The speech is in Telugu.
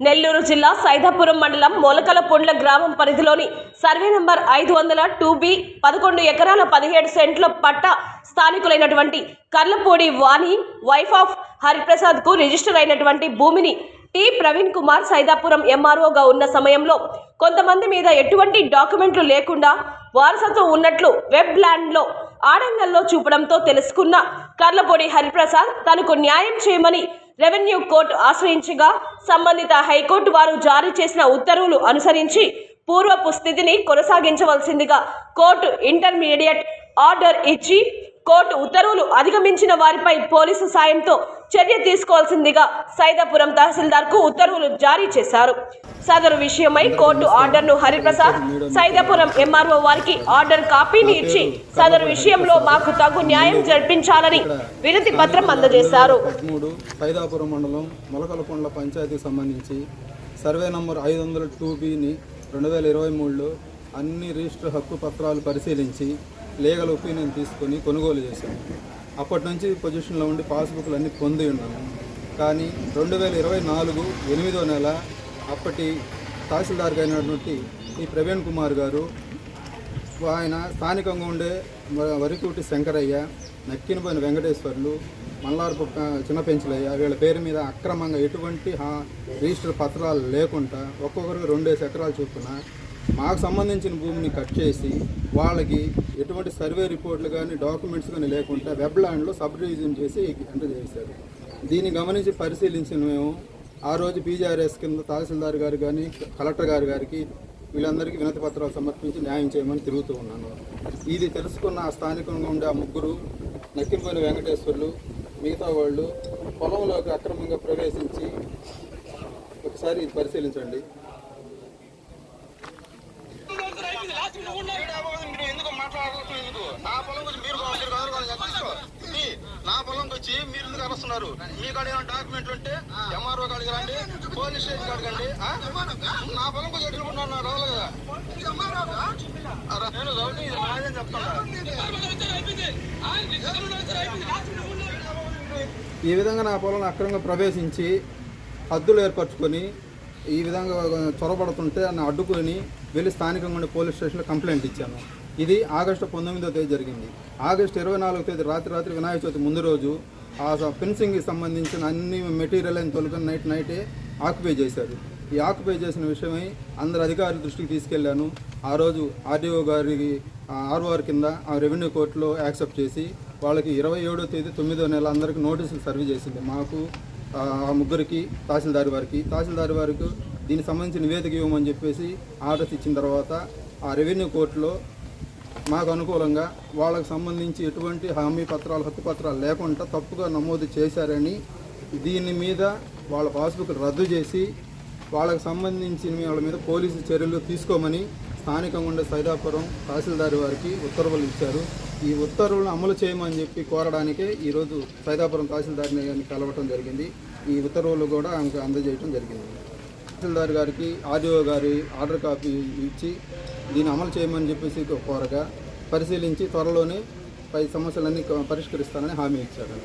నెల్లూరు జిల్లా సైదాపురం మండలం మొలకలపొండ్ల గ్రామం పరిధిలోని సర్వే నంబర్ ఐదు వందల టూ బి పదకొండు ఎకరాల పదిహేడు సెంట్ల పట్ట స్థానికులైనటువంటి కర్లపూడి వాణి వైఫ్ ఆఫ్ హరిప్రసాద్కు రిజిస్టర్ అయినటువంటి భూమిని టి ప్రవీణ్ కుమార్ సైదాపురం ఎంఆర్ఓగా ఉన్న సమయంలో కొంతమంది మీద ఎటువంటి డాక్యుమెంట్లు లేకుండా వారసత్వం ఉన్నట్లు వెబ్ ల్యాండ్లో ఆడంగల్లో చూపడంతో తెలుసుకున్న కర్లపొడి హరిప్రసాద్ తనకు న్యాయం చేయమని రెవెన్యూ కోర్టు ఆశ్రయించగా సంబంధిత హైకోర్టు వారు జారీ చేసిన ఉత్తర్వులు అనుసరించి పూర్వపు స్థితిని కొనసాగించవలసిందిగా కోర్టు ఇంటర్మీడియట్ ఆర్డర్ ఇచ్చి కోర్టు ఉత్తర్వులు అధిగమించిన వారిపై పోలీసు సాయంతో చర్య తీసుకోవాల్సిందిగా సైదాపురం తహసీల్దార్కు ఉత్తర్వులు జారీ చేశారు. సదరు విషయమై కోర్టు ఆర్డర్ను హరిప్రసాద్ సైదాపురం ఎంఆర్ఓ వారికి ఆర్డర్ కాపీని ఇచ్చి సదరు విషయంలో మాకు తగు న్యాయం జరిపించాలని వినతి పత్రం అందజేశారు. సైదాపురం మండలం మొలకలకొండల పంచాయతీకి సంబంధించి సర్వే నంబర్ ఐదు వందల టూ బిని రెండు వేల ఇరవై మూడులో అన్ని రిజిస్టర్ హక్కు పత్రాలు పరిశీలించి లీగల్ ఒపీనియన్ తీసుకొని కొనుగోలు చేశాము అప్పటి నుంచి పొజిషన్లో ఉండి పాస్బుక్లు అన్నీ పొంది ఉన్నాము కానీ రెండు వేల ఇరవై నాలుగు ఎనిమిదో నెల అప్పటి తహసీల్దార్ అయినటువంటి ఈ ప్రవీణ్ కుమార్ గారు ఆయన స్థానికంగా ఉండే వరికూటి శంకరయ్య నక్కినపోయిన వెంకటేశ్వర్లు మల్లారపు చిన్న పెంచులయ్య వీళ్ళ పేరు మీద అక్రమంగా ఎటువంటి రిజిస్టర్ పత్రాలు లేకుండా ఒక్కొక్కరికి రెండేసి ఎకరాలు చొప్పున మాకు సంబంధించిన భూమిని కట్ చేసి వాళ్ళకి ఎటువంటి సర్వే రిపోర్ట్లు కానీ డాక్యుమెంట్స్ కానీ లేకుండా వెబ్ ల్యాండ్లో సబ్ డివిజన్ చేసి ఎంటర్ చేశారు. దీన్ని గమనించి పరిశీలించిన మేము ఆ రోజు పీజీఆర్ఎస్ కింద తహసీల్దార్ గారు కానీ కలెక్టర్ గారు గారికి వీళ్ళందరికీ వినతి పత్రాలు సమర్పించి న్యాయం చేయమని తిరుగుతూ ఉన్నాను. ఇది తెలుసుకున్న ఆ స్థానికంగా ఉండే ఆ ముగ్గురు నక్కినపల్లి వెంకటేశ్వర్లు మిగతా వాళ్ళు పొలంలోకి అక్రమంగా ప్రవేశించి ఒకసారి పరిశీలించండి. నా పొలం గురించి మీరు మీరు నా పొలంకి వచ్చి మీరు ఎందుకు అరుస్తున్నారు? మీ కాడ ఏమైనా డాక్యుమెంట్లు ఉంటే రండి పోలీస్ స్టేషన్ నా పొలం గురించి ఎట్టుకుంటున్నాను నా రావాలి కదా? నేను ఇది నాదని చెప్తాను. ఈ విధంగా నా పొలం అక్రమంగా ప్రవేశించి హద్దులు ఏర్పరచుకొని ఈ విధంగా చొరబడుతుంటే నన్ను అడ్డుకొని వెళ్ళి స్థానికంగా ఉండే పోలీస్ స్టేషన్లో కంప్లైంట్ ఇచ్చాను. ఇది ఆగస్టు పంతొమ్మిదో తేదీ జరిగింది. ఆగస్టు ఇరవై నాలుగో తేదీ రాత్రి రాత్రి వినాయక చవితి ముందు రోజు ఫెన్సింగ్కి సంబంధించిన అన్ని మెటీరియల్ అని తొలగి నైట్ నైటే ఆక్యుపై చేశారు. ఈ ఆక్యుపై చేసిన విషయమై అందరు అధికారుల దృష్టికి తీసుకెళ్ళాను ఆ రోజు ఆర్డీఓ గారికి ఆర్ఓఆర్ కింద ఆ రెవెన్యూ కోర్టులో యాక్సెప్ట్ చేసి వాళ్ళకి ఇరవై ఏడో తేదీ తొమ్మిదో నెల అందరికి నోటీసులు సర్వ్ చేసింది. మాకు ఆ ఆ ముగ్గురికి తహసీల్దార్ వారికి. తహసీల్దార్ వారికి దీనికి సంబంధించి నివేదిక ఇవ్వమని చెప్పేసి ఆర్డర్స్ ఇచ్చిన తర్వాత ఆ రెవెన్యూ కోర్టులో మాకు అనుకూలంగా వాళ్ళకు సంబంధించి ఎటువంటి హామీ పత్రాలు హక్కు పత్రాలు లేకుండా తప్పుగా నమోదు చేశారని దీని మీద వాళ్ళ పాస్బుక్ రద్దు చేసి వాళ్ళకు సంబంధించిన వాళ్ళ మీద పోలీసు చర్యలు తీసుకోమని స్థానికంగా ఉండే సైదాపురం తహసీల్దార్ వారికి ఉత్తర్వులు ఇచ్చారు. ఈ ఉత్తర్వులను అమలు చేయమని చెప్పి కోరడానికే ఈరోజు సైదాపురం తహసీల్దార్ని గారిని కలవటం జరిగింది. ఈ ఉత్తర్వులు కూడా ఆమెకు అందజేయడం జరిగింది. తహసీల్దార్ గారికి ఆర్డీఓ గారి ఆర్డర్ కాపీ ఇచ్చి దీన్ని అమలు చేయమని చెప్పేసి కోరగా పరిశీలించి త్వరలోనే పై సమస్యలన్నీ పరిష్కరిస్తానని హామీ ఇచ్చారు.